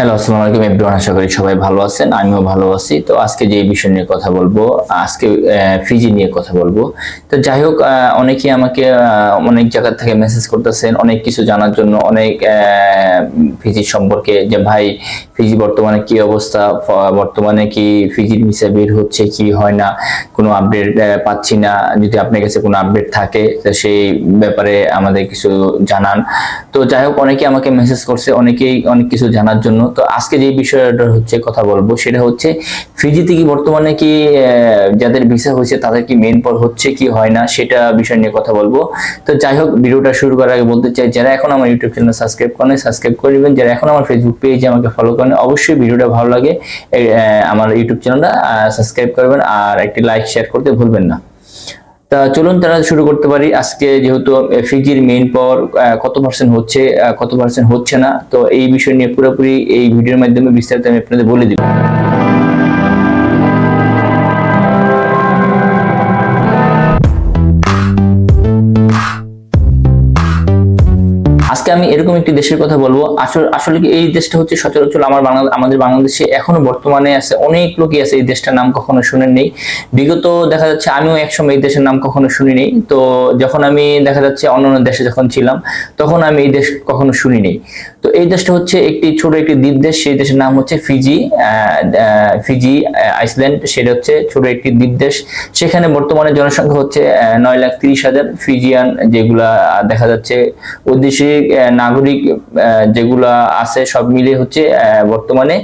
Hello আসসালামু আলাইকুম everyone আশা করি সবাই ভালো আছেন আমিও ভালো আছি। তো আজকে যে বিষয় নিয়ে কথা বলব আজকে ফিজি নিয়ে কথা বলব। তো যাই হোক আহ, অনেকে আমাকে অনেক জায়গা থেকে মেসেজ করতেছেন অনেক কিছু জানার জন্য অনেক ফিজি সম্পর্কে যে ভাই ফিজি বর্তমানে কি অবস্থা? বর্তমানে কি ফিজির ভিসা বের হচ্ছে কি হয় না? কোনো আপডেট পাচ্ছি না। যদি আপনার কাছে কোনো আপডেট থাকে সেই ব্যাপারে আমাদের কিছু জানান। তো যাই হোক অনেকে আমাকে মেসেজ করছে অনেকেই অনেক কিছু জানার জন্য। তো আজকে যে বিষয়টা হচ্ছে কথা বলব সেটা হচ্ছে, ফিজিতে কি বর্তমানে কি যাদের ভিসা হয়েছে তাদের কি মেন পর হচ্ছে কি হয় না সেটা বিষয় নিয়ে কথা বলব। তো যাই হোক, ভিডিওটা শুরু করার আগে বলতে চাই, যারা এখন আমার ইউটিউব চ্যানেল সাবস্ক্রাইব করেন সাবস্ক্রাইব করে যারা এখন আমার ফেসবুক পেজে আমাকে ফলো করেন অবশ্যই ভিডিওটা ভালো লাগে আমার ইউটিউব চ্যানেলটা সাবস্ক্রাইব করবেন আর একটি লাইক শেয়ার করতে ভুলবেন না। তা চলুন তারা শুরু করতে পারি। আজকে যেহেতু ফিজির মেইন পাওয়ার কত পার্সেন্ট হচ্ছে কত পার্সেন্ট হচ্ছে না, তো এই বিষয় নিয়ে পুরোপুরি এই ভিডিওর মাধ্যমে বিস্তারিত আমি আপনাদের বলে দিব। আমি এরকম একটি দেশের কথা বলব। আসলে আসলে কি এই দেশটা হচ্ছে সচরাচর আমার বাংলা আমাদের বাংলাদেশে এখনও বর্তমানে আছে অনেক লোকই আছে এই দেশটার নাম কখনো শুনেন নেই। বিগত দেখা যাচ্ছে আমিও একসময় এই দেশের নাম কখনো শুনি নেই। তো যখন আমি দেখা যাচ্ছে অন্যান্য দেশে যখন ছিলাম তখন আমি এই দেশ কখনো শুনি নেই। তো এই দেশটা হচ্ছে একটি ছোট একটি দ্বীপ দেশ সেই দেশের নাম হচ্ছে ফিজি ফিজি আইসল্যান্ড। সেটা হচ্ছে ছোট একটি দ্বীপ দেশ। সেখানে বর্তমানে জনসংখ্যা হচ্ছে নয় লাখ তিরিশ হাজার ফিজিয়ান যেগুলা দেখা যাচ্ছে আহ, নাগরিক যেগুলা আছে সব মিলিয়ে হচ্ছে বর্তমানে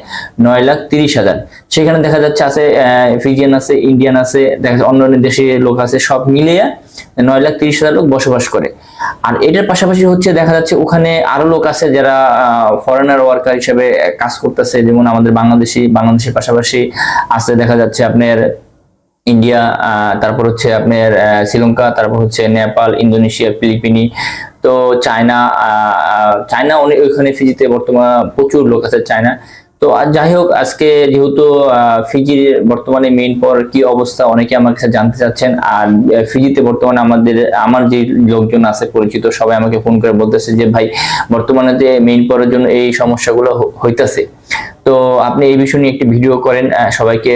নয় লাখ তিরিশ হাজার। সেখানে দেখা যাচ্ছে আছে ফিজিয়ান আছে, ইন্ডিয়ান আছে, দেখা যাচ্ছে অন্য দেশের লোক আছে, সব মিলিয়ে নয় লাখ তিরিশ হাজার লোক বসবাস করে। আর এটার পাশাপাশি হচ্ছে দেখা যাচ্ছে ওখানে আরও লোক আছে যারা ফরেনার ওয়ার্কার হিসেবে কাজ করতেছে, যেমন আমাদের বাংলাদেশি, বাংলাদেশের পাশাপাশি আছে, দেখা যাচ্ছে আপনার ইন্ডিয়া তারপর হচ্ছে আপনার শ্রীলঙ্কা, তারপর হচ্ছে নেপাল, ইন্দোনেশিয়া, ফিলিপিনি। তো চায়না চায়না অনেক ওইখানে ফিজিতে বর্তমানে প্রচুর লোক আছে চায়না। তো আর যাই হোক, আজকে যেহেতু ফিজির বর্তমানে মেইন পর কি অবস্থা, অনেকে আমার কাছে জানতে চাচ্ছেন। আর ফিজিতে বর্তমানে আমাদের, আমার যে লোকজন আছে পরিচিত, সবাই আমাকে ফোন করে বলতেছে যে, ভাই, বর্তমানে যে মেইন পরের জন্য এই সমস্যাগুলো হইতাছে। তো আপনি এই বিষয় নিয়ে একটি ভিডিও করেন সবাইকে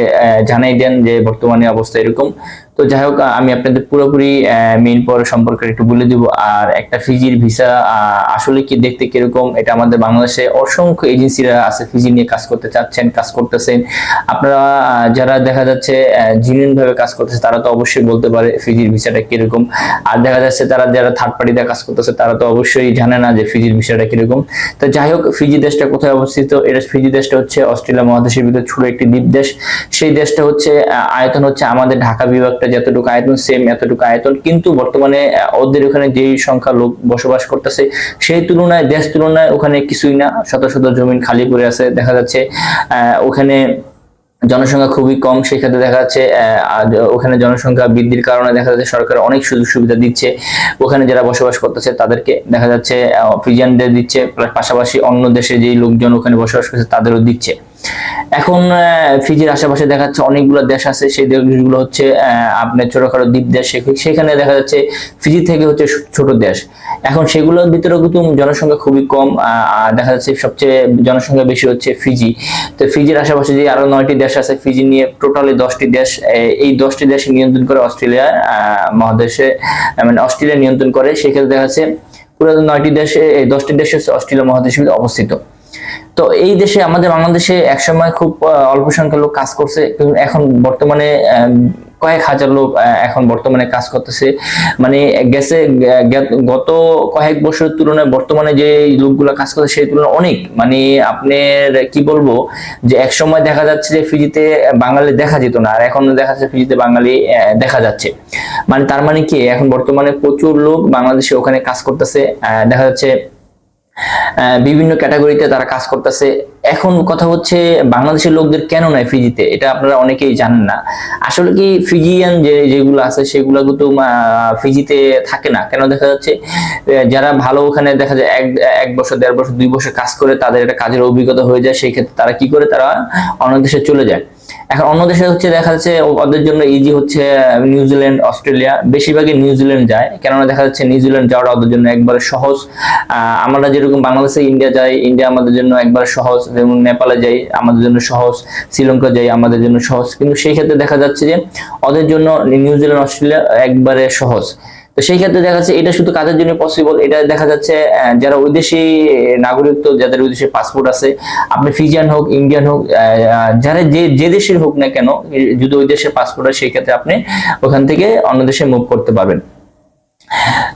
জানাই দেন যে বর্তমানে অবস্থা এরকম। তো যাই হোক, আমি আপনাদের পুরোপুরি মেইন পর সম্পর্কে একটু বলে দিব। আর একটা ফিজির ভিসা আসলে কি, দেখতে কীরকম? এটা আমাদের বাংলাদেশে অসংখ্য এজেন্সিরা আছে, ফিজি নিয়ে কাজ করতে চাচ্ছেন, কাজ করতেছেন। আপনারা যারা দেখা যাচ্ছে জিনিয়ন ভাবে কাজ করতেছে, তারা তো অবশ্যই বলতে পারে ফিজির ভিসাটা কীরকম। আর দেখা যাচ্ছে, তারা যারা থার্ড পার্টিতে কাজ করতেছে, তারা তো অবশ্যই জানে না যে ফিজির ভিসাটা কীরকম। তো যাই হোক, ফিজি দেশটা কোথায় অবস্থিত? এটা ফিজি দেশটা হচ্ছে অস্ট্রেলিয়া মহাদেশের ভিতরে ছোট একটি দ্বীপ দেশ। সেই দেশটা হচ্ছে আয়তন হচ্ছে আমাদের ঢাকা বিভাগটা যতটুকু আয়তন সেম এতটুকু আয়তন। কিন্তু বর্তমানে ওদের ওখানে যেই সংখ্যা লোক বসবাস করতেছে, সেই তুলনায়, দেশ তুলনায় ওখানে কিছুই না। শত শত জমিন খালি পড়ে আছে, দেখা যাচ্ছে ওখানে জনসংখ্যা খুবই কম, সেক্ষেত্রে দেখা যাচ্ছে ওখানে জনসংখ্যা বৃদ্ধির কারণে দেখা যাচ্ছে সরকার অনেক সুযোগ সুবিধা দিচ্ছে। ওখানে যারা বসবাস করতেছে, তাদেরকে দেখা যাচ্ছে ফিজিয়ানদের দিচ্ছে। পাশাপাশি অন্য দেশে যেই লোকজন ওখানে বসবাস করছে, তাদেরও দিচ্ছে। এখন ফিজির আশেপাশে দেখা যাচ্ছে অনেকগুলো দেশ আছে, সেই দেশগুলো হচ্ছে আপনার ছোটখাটো দ্বীপ দেশ সেখানে দেখা যাচ্ছে ফিজি থেকে হচ্ছে ছোট দেশ। এখন সেগুলোর ভিতরে কিন্তু জনসংখ্যা খুবই কম দেখা যাচ্ছে সবচেয়ে জনসংখ্যা বেশি হচ্ছে ফিজি। তো ফিজির আশেপাশে যে আরও নয়টি দেশ আছে, ফিজি নিয়ে টোটালি দশটি দেশ এই দশটি দেশ নিয়ন্ত্রণ করে অস্ট্রেলিয়া মহাদেশে মানে অস্ট্রেলিয়া নিয়ন্ত্রণ করে। সেক্ষেত্রে দেখা যাচ্ছে পুরো নয়টি দেশে, এই দশটি দেশ হচ্ছে অস্ট্রেলিয়া মহাদেশের অবস্থিত। তো এই দেশে, আমাদের বাংলাদেশে একসময় খুব অল্প সংখ্যক লোক কাজ করছে এখন বর্তমানে কয়েক হাজার লোক এখন বর্তমানে কাজ করতেছে। মানে গেছে গত কয়েক বছরের তুলনায় বর্তমানে যে লোকগুলো কাজ করছে, সেই তুলনায় অনেক। মানে আপনার, কি বলব, যে এক সময় দেখা যাচ্ছে যে ফিজিতে বাঙালি দেখা যেত না, আর এখন দেখা যাচ্ছে ফিজিতে বাঙালি দেখা যাচ্ছে। মানে তার মানে কি, এখন বর্তমানে প্রচুর লোক বাংলাদেশে ওখানে কাজ করতেছে দেখা যাচ্ছে বিভিন্ন ক্যাটাগরিতে তারা কাজ করতেছে। এখন কথা হচ্ছে, বাংলাদেশের লোকদের কেন নয় ফিজিতে? এটা আপনারা অনেকেই জানেন না। আসলে কি ফিজিয়ান যে, যেগুলো আছে, সেগুলো কিন্তু ফিজিতে থাকে না। কেন দেখা যাচ্ছে যারা ভালো ওখানে দেখা যায় এক এক বছর, দেড় বছর, দুই বছর কাজ করে, তাদের একটা কাজের অভিজ্ঞতা হয়ে যায়, সেই ক্ষেত্রে তারা কি করে? তারা অন্য দেশে চলে যায়। এখন অন্য দেশে হচ্ছে দেখা যাচ্ছে ওদের জন্য ইজি হচ্ছে নিউজিল্যান্ড অস্ট্রেলিয়া বেশিরভাগই নিউজিল্যান্ড যায়, কেননা দেখা যাচ্ছে নিউজিল্যান্ড যাওয়াটা ওদের জন্য একবারে সহজ। আমরা যেরকম বাংলাদেশে ইন্ডিয়া যাই ইন্ডিয়া আমাদের জন্য একবার সহজ। যেমন নেপালে যাই, আমাদের জন্য সহজ। শ্রীলঙ্কা যাই, আমাদের জন্য সহজ। কিন্তু সেই ক্ষেত্রে দেখা যাচ্ছে যে, ওদের জন্য নিউজিল্যান্ড অস্ট্রেলিয়া একবারে সহজ। তো সেই ক্ষেত্রে দেখা যাচ্ছে এটা শুধু কাদের জন্য পসিবল এটা দেখা যাচ্ছে যারা ওই নাগরিক তো, যাদের ওই দেশে পাসপোর্ট আছে, আপনি ফিজিয়ান হোক, ইন্ডিয়ান হোক যারা যে যে দেশের হোক না কেন যদি ওই দেশের পাসপোর্ট হয়, সেই ক্ষেত্রে আপনি ওখান থেকে অন্য দেশে মুভ করতে পারবেন।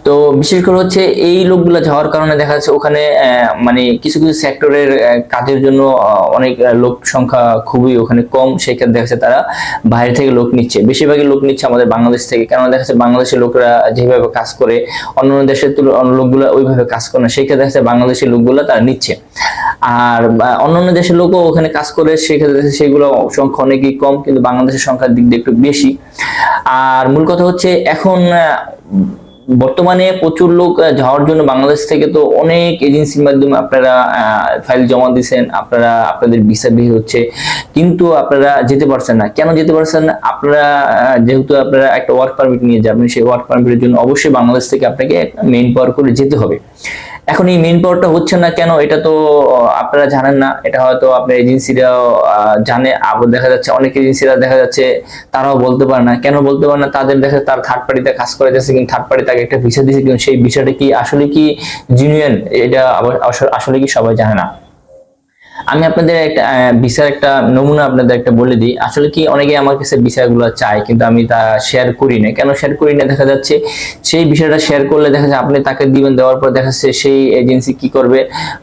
তো বিশেষ করে হচ্ছে এই লোকগুলো যাওয়ার কারণে দেখা যাচ্ছে ওখানে মানে কিছু কিছু সেক্টরের কাজের জন্য অনেক লোক সংখ্যা খুবই ওখানে কম। সেক্ষেত্রে দেখা যাচ্ছে তারা বাইরে থেকে লোক নিচ্ছে। বেশিরভাগই লোক নিচ্ছে আমাদের বাংলাদেশ থেকে। কেননা দেখা যাচ্ছে বাংলাদেশের লোকরা যেভাবে কাজ করে, অন্য অন্য দেশের অন্য লোকগুলো ওইভাবে কাজ করে না। সেক্ষেত্রে দেখা যাচ্ছে বাংলাদেশের লোকগুলো তারা নিচ্ছে। আর, বা- অন্যান্য দেশের লোকও ওখানে কাজ করে সেক্ষেত্রে সেগুলো সংখ্যা অনেকই কম, কিন্তু বাংলাদেশের সংখ্যার দিক দিয়ে একটু বেশি। আর মূল কথা হচ্ছে এখন বর্তমানে প্রচুর লোক যাওয়ার জন্য বাংলাদেশ থেকে তো অনেক এজেন্সির মাধ্যমে আপনারা ফাইল জমা দিয়েছেন আপনারা, আপনাদের ভিসা বিহি হচ্ছে। কিন্তু আপনারা যেতে পারছেন না। কেন যেতে পারছেন না? আপনারা যেহেতু আপনারা একটা ওয়ার্ক পারমিট নিয়ে যাবেন, সেই ওয়ার্ক পারমিটের জন্য অবশ্যই বাংলাদেশ থেকে আপনাকে মেইন পাওয়ার করে যেতে হবে। এখন এই মেন পাওয়ারটা হচ্ছে না কেন? এটা তো আপনারা জানেন না। এটা হয়তো আপনার এজেন্সিরা জানে। আবার দেখা যাচ্ছে, অনেক এজেন্সিরা দেখা যাচ্ছে, তারাও বলতে পারে না। কেন বলতে পারে না? তাদের দেখা তার থার্ড পার্টিতে কাজ করে যাচ্ছে, কিন্তু থার্ড পার্টি তাকে একটা ভিসা দিয়েছে, কিন্তু সেই ভিসাটা কি আসলে কি জিনুয়েন এটা আসলে কি সবাই জানে না। আমি আপনাদের একটা ভিসার একটা নমুনা আপনাদের একটা বলে দিই। আসলে কি অনেকে আমার কাছে বিষয়গুলো চায় কিন্তু আমি তা শেয়ার করি না কেন শেয়ার করি না দেখা যাচ্ছে সেই বিষয়টা শেয়ার করলে দেখা যাচ্ছে আপনি তাকে দিবেন দেওয়ার পর দেখা যাচ্ছে সেই এজেন্সি কি করবে?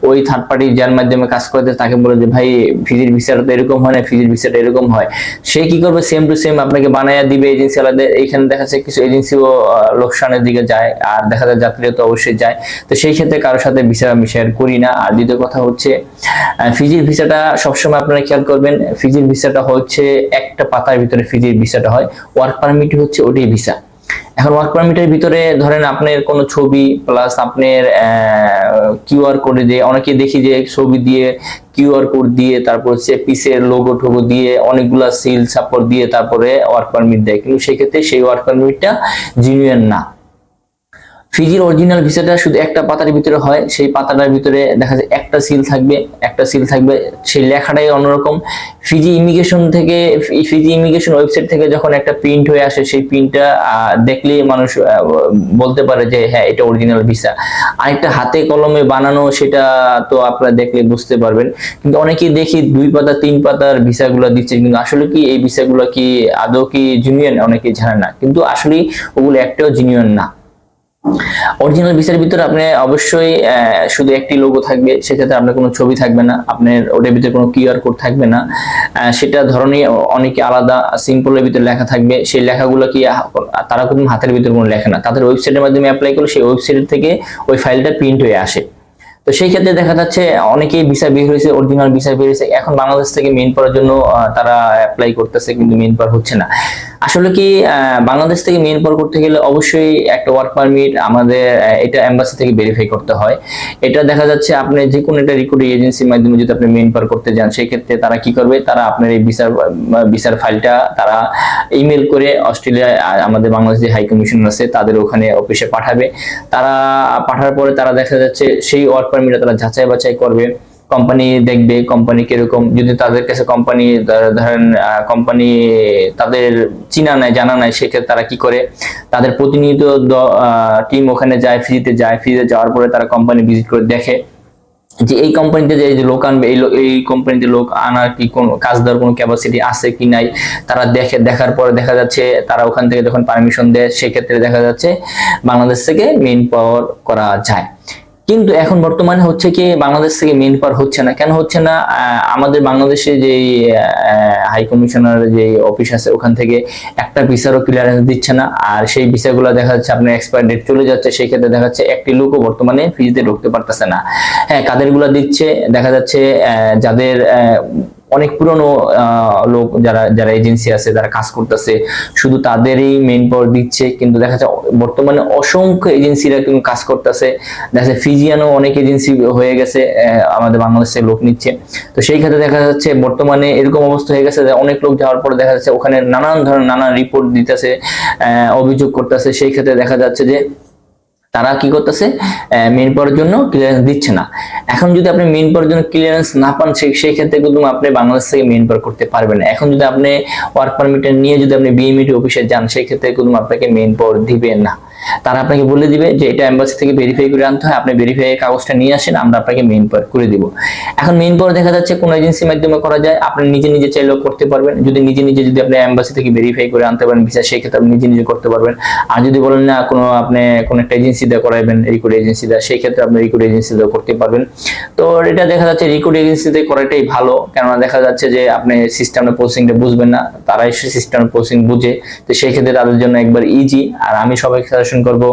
ওই থার্ড পার্টি যার মাধ্যমে কাজ করতে তাকে বলে যে ভাই ফিজির ভিসাটা তো এরকম হয় না ফিজির ভিসাটা এরকম হয়। সে কি করবে? সেম টু সেম আপনাকে বানাইয়া দিবে এজেন্সি আলাদা এইখানে দেখা যাচ্ছে কিছু এজেন্সিও লোকসানের দিকে যায় আর দেখা যায় যাত্রীরা তো অবশ্যই যায়। তো সেই ক্ষেত্রে কারোর সাথে ভিসা আমি শেয়ার করি না। আর দ্বিতীয় কথা হচ্ছে আহ, ফিজির ভিসাটা সবসময় আপনারা খেয়াল করবেন, ফিজির ভিসাটা হচ্ছে একটা পাতার ভিতরে ফিজির ভিসাটা হয় ওয়ার্ক পারমিট হচ্ছে ওটাই ভিসা। এখন ওয়ার্ক পারমিটের ভিতরে ধরেন আপনার কোনো ছবি প্লাস আপনার কিউআর কোডে দিয়ে অনেকে দেখি যে ছবি দিয়ে কিউআর কোড দিয়ে তারপর হচ্ছে পিসের লোগো টোগো দিয়ে অনেকগুলা সিল সাপোর্ট দিয়ে তারপরে ওয়ার্ক পারমিট দেয়। কিন্তু সেক্ষেত্রে সেই ওয়ার্ক পারমিটটা জিনুইন না। ফিজির অরিজিনাল ভিসাটা শুধু একটা পাতার ভিতরে হয়, সেই পাতাটার ভিতরে দেখা যায় একটা সিল থাকবে, একটা সিল থাকবে, সেই লেখাটাই অন্যরকম। ফিজি ইমিগ্রেশন থেকে ফিজি ইমিগ্রেশন ওয়েবসাইট থেকে যখন একটা প্রিন্ট হয়ে আসে, সেই প্রিন্টটা দেখলেই মানুষ বলতে পারে যে হ্যাঁ এটা অরিজিনাল ভিসা। আরেকটা হাতে কলমে বানানো, সেটা তো আপনারা দেখলে বুঝতে পারবেন। কিন্তু অনেকেই দেখি দুই পাতা, তিন পাতার ভিসাগুলো দিচ্ছে, কিন্তু আসলে কি এই ভিসাগুলো কি আদৌ কি জুনিয়ন অনেকেই জানে না। কিন্তু আসলে ওগুলো একটাও জুনিয়ন না। অরিজিনাল ভিসার ভিতরে আপনি অবশ্যই শুধু একটি লোগো থাকবে, সেক্ষেত্রে আপনার কোনো ছবি থাকবে না, আপনার ওটার ভিতরে কোনো কিউআর কোড থাকবে না। সেটা ধরনই অনেকে আলাদা সিম্পলের ভিতরে লেখা থাকবে, সেই লেখাগুলো কি তারা কোনো হাতের ভিতরে কোনো লেখে না। তাদের ওয়েবসাইটের মাধ্যমে অ্যাপ্লাই করলে সেই ওয়েবসাইট থেকে ওই ফাইলটা প্রিন্ট হয়ে আসে। তো সেই ক্ষেত্রে দেখা যাচ্ছে অনেকেই ভিসা বের হয়েছে অরিজিনাল ভিসা বের হয়েছে, এখন বাংলাদেশ থেকে মেন পাওয়ার জন্য তারা অ্যাপ্লাই করতেছে, কিন্তু মেন পাওয়ার হচ্ছে না। আসলে কি বাংলাদেশ থেকে পাওয়ার করতে গেলে অবশ্যই একটা ওয়ার্ক পারমিট আমাদের এটা এম্বাসি থেকে ভেরিফাই করতে হয়। এটা দেখা যাচ্ছে আপনি যে কোনো একটা রিক্রুটিং এজেন্সির মাধ্যমে যদি আপনি পাওয়ার করতে যান সেই ক্ষেত্রে তারা কি করবে? তারা আপনার এই ভিসার ভিসার ফাইলটা তারা ইমেল করে অস্ট্রেলিয়ায় আমাদের বাংলাদেশ যে হাই কমিশন আছে, তাদের ওখানে অফিসে পাঠাবে। তারা, পাঠার পরে তারা দেখা যাচ্ছে সেই ওয়ার্ক পারমিটটা তারা যাচাই বাছাই করবে। কোম্পানি দেখবে কোম্পানি কীরকম, যদি তাদের কাছে কোম্পানি ধরেন কোম্পানি তাদের চিনা নাই, জানা নাই, সেক্ষেত্রে তারা কি করে? তাদের প্রতিনিয়ত টিম ওখানে যায় ফ্রিতে যায় ফ্রিতে যাওয়ার পরে তারা কোম্পানি ভিজিট করে দেখে যে এই কোম্পানিতে যে লোক আনবে, এই এই কোম্পানিতে লোক আনার কি কোন কাজ দেওয়ার কোনো ক্যাপাসিটি আছে কি নাই? তারা দেখে, দেখার পরে দেখা যাচ্ছে তারা ওখান থেকে যখন পারমিশন দেয়, সেক্ষেত্রে দেখা যাচ্ছে বাংলাদেশ থেকে মেইন পাওয়ার করা যায়। কিন্তু এখন বর্তমানে হচ্ছে কি বাংলাদেশ থেকে মেন পার হচ্ছে না। কেন হচ্ছে না? আমাদের বাংলাদেশে যে হাই কমিশনার যে অফিস আছে, ওখান থেকে একটা ভিসারও ক্লিয়ারেন্স দিচ্ছে না। আর সেই ভিসাগুলো দেখা যাচ্ছে আপনার এক্সপায়ার ডেট চলে যাচ্ছে, সেই ক্ষেত্রে দেখা যাচ্ছে একটি লোকও বর্তমানে ফিজিতে ঢুকতে পারতেছে না। হ্যাঁ কাদেরগুলো দিচ্ছে? দেখা যাচ্ছে যাদের অনেক পুরনো লোক যারা যারা এজেন্সি আছে, যারা কাজ করতেছে, শুধু তাদেরই মেন পাওয়ার দিচ্ছে, কিন্তু দেখা যাচ্ছে বর্তমানে অসংখ্য এজেন্সিরা কিন্তু কাজ করতেছে। দেখা যাচ্ছে ফিজিয়ানও অনেক এজেন্সি হয়ে গেছে আমাদের বাংলাদেশে লোক নিচ্ছে। তো সেই ক্ষেত্রে দেখা যাচ্ছে বর্তমানে এরকম অবস্থা হয়ে গেছে অনেক লোক যাওয়ার পরে দেখা যাচ্ছে ওখানে নানান ধরনের, নানান রিপোর্ট দিতেছে অভিযোগ করতেছে। সেই ক্ষেত্রে দেখা যাচ্ছে যে তারা কি করতেছে? মেন পাওয়ার জন্য ক্লিয়ারেন্স দিচ্ছে না। এখন যদি আপনি মেন পাওয়ার জন্য ক্লিয়ারেন্স না পান সেই ক্ষেত্রে কিন্তু আপনি বাংলাদেশ থেকে মেন পাওয়ার করতে পারবেন না। এখন যদি আপনি ওয়ার্ক পারমিট নিয়ে যদি আপনি বিএমইটি অফিসে যান, সেই ক্ষেত্রে কিন্তু আপনাকে মেন পাওয়ার দিবেন না। তারা আপনাকে বলে দিবে যে এটা এম্বাসি থেকে ভেরিফাই করে আনতে হয়, আপনি ভেরিফাই কাগজটা নিয়ে আসেন, আমরা আপনাকে মেইন পাওয়ার করে দিব। এখন মেইন পাওয়ার দেখা যাচ্ছে কোন এজেন্সির মাধ্যমে করা যায়, আপনি নিজে নিজে চাইলেও করতে পারবেন। যদি নিজে নিজে যদি আপনি এম্বাসি থেকে ভেরিফাই করে আনতে পারেন ভিসা সেই ক্ষেত্রে আপনি নিজে নিজে করতে পারবেন। আর যদি বলেন না, কোনো আপনি কোন একটা এজেন্সি দিয়ে করাইবেন রিক্রুট এজেন্সি দিয়ে সেই ক্ষেত্রে আপনি রিক্রুট এজেন্সি দিয়ে করতে পারবেন। তো এটা দেখা যাচ্ছে রিক্রুট এজেন্সিতে করাটাই ভালো, কেননা দেখা যাচ্ছে যে আপনি সিস্টেমের পোস্টিংটা বুঝবেন না, তারাই সে সিস্টেমের পোস্টিং বুঝে। তো সেই ক্ষেত্রে তাদের জন্য একবার ইজি আর আমি সবাইকে সাজেশন করব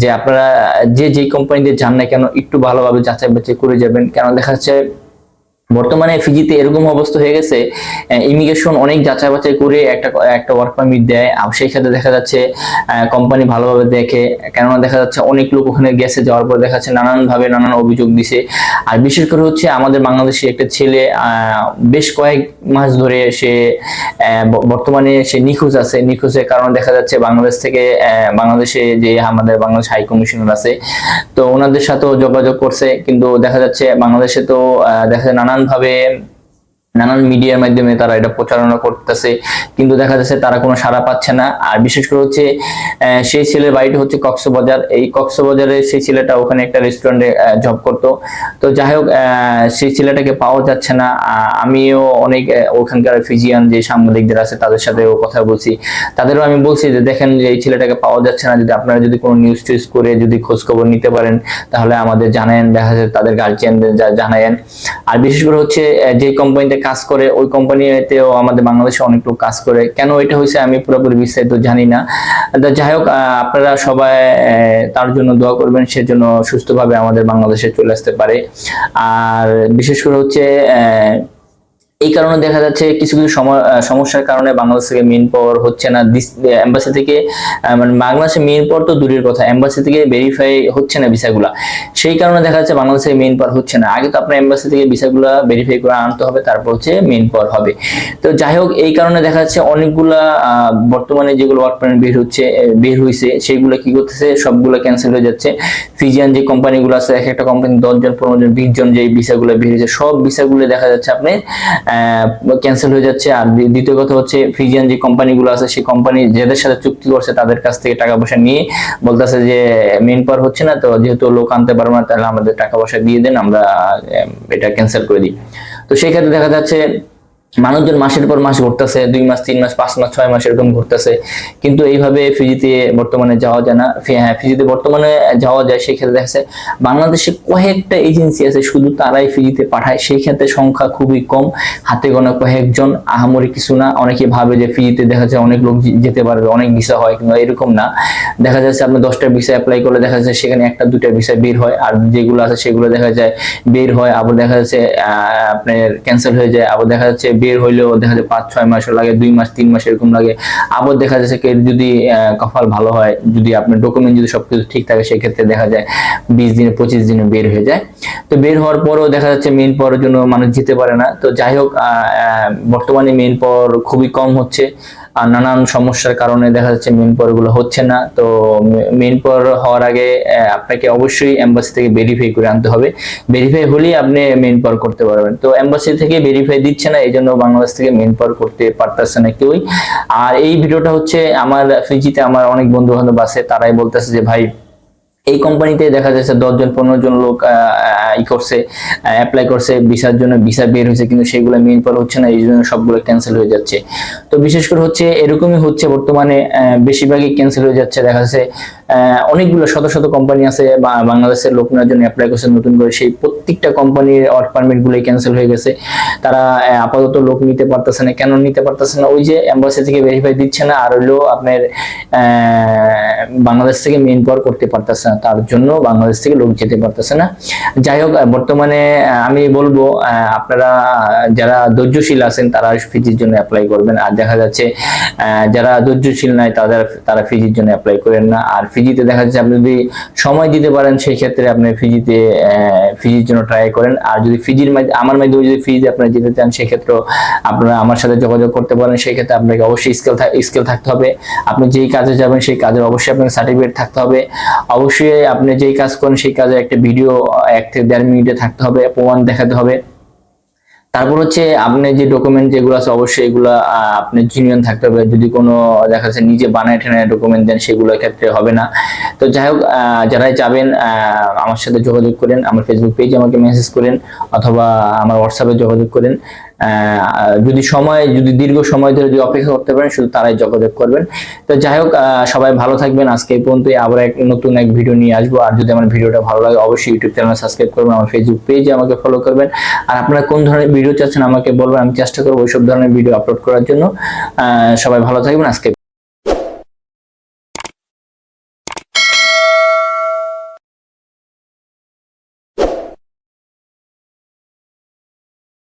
যে আপনারা যে যে কোম্পানিতে যান না কেন, একটু ভালোভাবে যাচাই বাছাই করে যাবেন। কেন? দেখা যাচ্ছে বর্তমানে ফিজিতে এরকম অবস্থা হয়ে গেছে ইমিগ্রেশন অনেক যাচাই বাছাই করে একটা একটা ওয়ার্ক পারমিট দেয়। আর সেই ক্ষেত্রে দেখা যাচ্ছে কোম্পানি ভালোভাবে দেখে, কেননা দেখা যাচ্ছে অনেক লোক ওখানে গেছে, যাওয়ার পর দেখা যাচ্ছে নানান ভাবে নানান অভিযোগ দিছে। আর বিশেষ করে হচ্ছে আমাদের বাংলাদেশে একটা ছেলে বেশ কয়েক মাস ধরে সে বর্তমানে সে নিখোঁজ আছে। নিখোঁজের কারণে দেখা যাচ্ছে বাংলাদেশ থেকে বাংলাদেশে যে আমাদের বাংলাদেশ হাই কমিশনার আছে, তো ওনাদের সাথেও যোগাযোগ করছে। কিন্তু দেখা যাচ্ছে বাংলাদেশে তো দেখা যায় নানান ভাবে নানান মিডিয়ার মাধ্যমে তারা এটা প্রচারণা করতেছে, কিন্তু দেখা যাচ্ছে তারা কোনো সাড়া পাচ্ছে না। আর বিশেষ করে হচ্ছে সেই ছেলের বাড়িটা হচ্ছে কক্সবাজার। এই কক্সবাজারে সেই ছেলেটা ওখানে একটা রেস্টুরেন্টে জব করতো। তো যাই হোক সেই ছেলেটাকে পাওয়া যাচ্ছে না। আমিও অনেক ওখানকার ফিজিয়ান যে সাংবাদিকদের আছে, তাদের সাথেও কথা বলছি। তাদেরও আমি বলছি যে, দেখেন যে, এই ছেলেটাকে পাওয়া যাচ্ছে না। যদি আপনারা যদি কোনো নিউজ টিউজ করে যদি খোঁজখবর নিতে পারেন, তাহলে আমাদের জানায়েন। দেখা যাচ্ছে তাদের গার্জিয়ানদের জানায়েন। আর বিশেষ করে হচ্ছে যে কোম্পানিতে কাজ করে, ওই কোম্পানিতেও আমাদের বাংলাদেশে অনেক লোক কাজ করে। কেন এটা হয়েছে আমি পুরোপুরি বিস্তারিত জানি না। যাই হোক আপনারা সবাই তার জন্য দোয়া করবেন, সেজন্য সুস্থভাবে আমাদের বাংলাদেশে চলে আসতে পারে। আর বিশেষ করে হচ্ছে এই কারণে দেখা যাচ্ছে কিছু কিছু সম- সমস্যার কারণে বাংলাদেশ থেকে মেন পাওয়ার হচ্ছে না। এম্বাসি থেকে মানে বাংলাদেশে মেন পাওয়ার তো দূরের কথা এম্বাসি থেকে ভেরিফাই হচ্ছে না ভিসাগুলা। সেই কারণে দেখা যাচ্ছে বাংলাদেশে মেন পাওয়ার হচ্ছে না। আগে তো আপনার এম্বাসি থেকে ভিসাগুলা ভেরিফাই করে আনতে হবে, তারপর হচ্ছে মেন পাওয়ার হবে। তো যাই হোক, এই কারণে দেখা যাচ্ছে অনেকগুলা বর্তমানে যেগুলো ওয়ার্ক পারমিট বের হচ্ছে বের হয়েছে সেইগুলো কি করতেছে, সবগুলো ক্যান্সেল হয়ে যাচ্ছে। ফিজিয়ান যে কোম্পানিগুলো আছে, এক একটা কোম্পানি দশ জন পনেরো জন, বিশ জন যে ভিসাগুলো বের হয়েছে সব ভিসাগুলো দেখা যাচ্ছে আপনি ক্যান্সেল হয়ে যাচ্ছে। আর দ্বিতীয় কথা হচ্ছে ফিজিয়ান যে কোম্পানিগুলো আছে, সেই কোম্পানি যাদের সাথে চুক্তি করছে, তাদের কাছ থেকে টাকা পয়সা নিয়ে বলতেছে যে মেন পার হচ্ছে না, তো যেহেতু লোক আনতে পারব না, তাহলে আমাদের টাকা পয়সা দিয়ে দেন, আমরা এটা ক্যান্সেল করে দিই। তো সেই ক্ষেত্রে দেখা যাচ্ছে মানুষজন মাসের পর মাস ঘুরতেছে, দুই মাস, তিন মাস, পাঁচ মাস, ছয় মাস এরকম ঘুরতেছে। কিন্তু এইভাবে ফিজিতে বর্তমানে যাওয়া যায় না। হ্যাঁ ফিজিতে বর্তমানে যাওয়া যায়, সেই ক্ষেত্রে দেখা যাচ্ছে বাংলাদেশে কয়েকটা এজেন্সি আছে, শুধু তারাই ফিজিতে পাঠায়। সেই ক্ষেত্রে সংখ্যা খুবই কম। হাতে গোনা কয়েকজন, আহামরি কিছু না। অনেকে ভাবে যে ফিজিতে দেখা যায় অনেক লোক যেতে পারবে, অনেক ভিসা হয় কিন্তু এরকম না। দেখা যাচ্ছে আপনি দশটা ভিসা অ্যাপ্লাই করলে দেখা যাচ্ছে সেখানে একটা দুটা ভিসা বের হয়। আর যেগুলো আছে সেগুলো দেখা যায় বের হয়, আবার দেখা যাচ্ছে আপনার ক্যান্সেল হয়ে যায়। আবার দেখা যাচ্ছে বের হইলেও দেখা যায় পাঁচ, ছয় মাসও লাগে, দুই মাস, তিন মাস এরকম লাগে। আবার দেখা যাচ্ছে কে যদি কফাল ভালো হয়, যদি আপনার ডকুমেন্ট যদি সবকিছু ঠিক থাকে, সেক্ষেত্রে দেখা যায় বিশ দিনে, পঁচিশ দিনে বের হয়ে যায়। তো বের হওয়ার পরেও দেখা যাচ্ছে মেন পাওয়ার জন্য মানুষ যেতে পারে না। তো যাই হোক বর্তমানে মেন পাওয়ার খুবই কম হচ্ছে। আর নানান সমস্যার কারণে দেখা যাচ্ছে মেন পাওয়ারগুলো হচ্ছে না। তো মেন পাওয়ার হওয়ার আগে আপনাকে অবশ্যই এম্বাসি থেকে ভেরিফাই করে আনতে হবে। ভেরিফাই হলেই আপনি মেন পাওয়ার করতে পারবেন। তো এম্বাসি থেকে ভেরিফাই দিচ্ছে না এই জন্য বাংলাদেশ থেকে মেন পাওয়ার করতে পারতেছে না কেউই। আর এই ভিডিওটা হচ্ছে আমার ফিজিতে আমার অনেক বন্ধু বান্ধব আছে, তারাই বলতেছে যে, ভাই এই কোম্পানিতে দেখা যাচ্ছে দশ জন পনেরো জন লোক ই করছে অ্যাপ্লাই করছে ভিসার জন্য ভিসা বের হয়েছে, কিন্তু সেগুলো মেইন পর হচ্ছে না, এই জন্য সবগুলো ক্যান্সেল হয়ে যাচ্ছে। তো বিশেষ করে হচ্ছে, এরকমই হচ্ছে বর্তমানে বেশিরভাগই ক্যান্সেল হয়ে যাচ্ছে, দেখা যাচ্ছে অনেকগুলো শত শত কোম্পানি আছে বাংলাদেশের লোক নেওয়ার জন্য অ্যাপ্লাই করছে নতুন করে। সেই প্রত্যেকটা কোম্পানির ওয়ার্ক পারমিট গুলোই ক্যান্সেল হয়ে গেছে। তারা আপাতত লোক নিতে পারতেছে না। কেন নিতে পারতেছে না? ওই যে এম্বাসি থেকে ভেরিফাই দিচ্ছে না, আর হইল আপনার বাংলাদেশ থেকে মেইন পাওয়ার করতে পারতেছে না। তার জন্য বাংলাদেশ থেকে লোক যেতে পারতেছে না। যাই হোক বর্তমানে আমি বলব আপনারা যারা ধৈর্যশীল আছেন, তারা ফিজির জন্য অ্যাপ্লাই করবেন। আর দেখা যাচ্ছে যারা ধৈর্যশীল নাই, তাদের, তারা ফিজির জন্য অ্যাপ্লাই করেন না। আর ফিজিতে দেখা যাচ্ছে, আপনি যদি সময় দিতে পারেন সেই ক্ষেত্রে আপনি ফিজিতে ফিজির জন্য ট্রাই করেন। আর যদি ফিজির আমার মাধ্যমে যদি ফিজিতে আপনারা যেতে চান সেক্ষেত্রে আপনারা আমার সাথে যোগাযোগ করতে পারেন। সেই ক্ষেত্রে আপনাকে অবশ্যই স্কিল স্কিল থাকতে হবে। আপনি যেই কাজে যাবেন, সেই কাজের অবশ্যই আপনাকে সার্টিফিকেট থাকতে হবে। অবশ্যই আপনি যেই কাজ করেন, সেই কাজের একটা ভিডিও এক থেকে দেড় মিনিটে থাকতে হবে, প্রমাণ দেখাতে হবে। তারপর হচ্ছে আপনি যে ডকুমেন্ট যেগুলো আছে, অবশ্যই এগুলো আপনি জিনিয়ন থাকতে হবে। যদি কোনো, দেখা যাচ্ছে নিজে বানায় ঠেনে ডকুমেন্ট দেন, সেগুলোর ক্ষেত্রে হবে না। তো যাই হোক যারাই যাবেন আমার সাথে যোগাযোগ করেন, আমার ফেসবুক পেজে আমাকে মেসেজ করেন, অথবা আমার হোয়াটসঅ্যাপে যোগাযোগ করেন। যদি সময়, যদি দীর্ঘ সময় ধরে যদি অপেক্ষা করতে পারেন, শুধু তারাই যোগাযোগ করবেন। তো যাই হোক সবাই ভালো থাকবেন। আজকে এই পর্যন্তই। আবার এক নতুন এক ভিডিও নিয়ে আসব। আর যদি আমার ভিডিওটা ভালো লাগে, অবশ্যই ইউটিউব চ্যানেল সাবস্ক্রাইব করবেন, আমার ফেসবুক পেজে আমাকে ফলো করবেন। আর আপনারা কোন ধরনের ভিডিও চাচ্ছেন, আমাকে বলবেন, আমি চেষ্টা করব ওইসব ধরনের ভিডিও আপলোড করার জন্য। সবাই ভালো থাকবেন, আজকে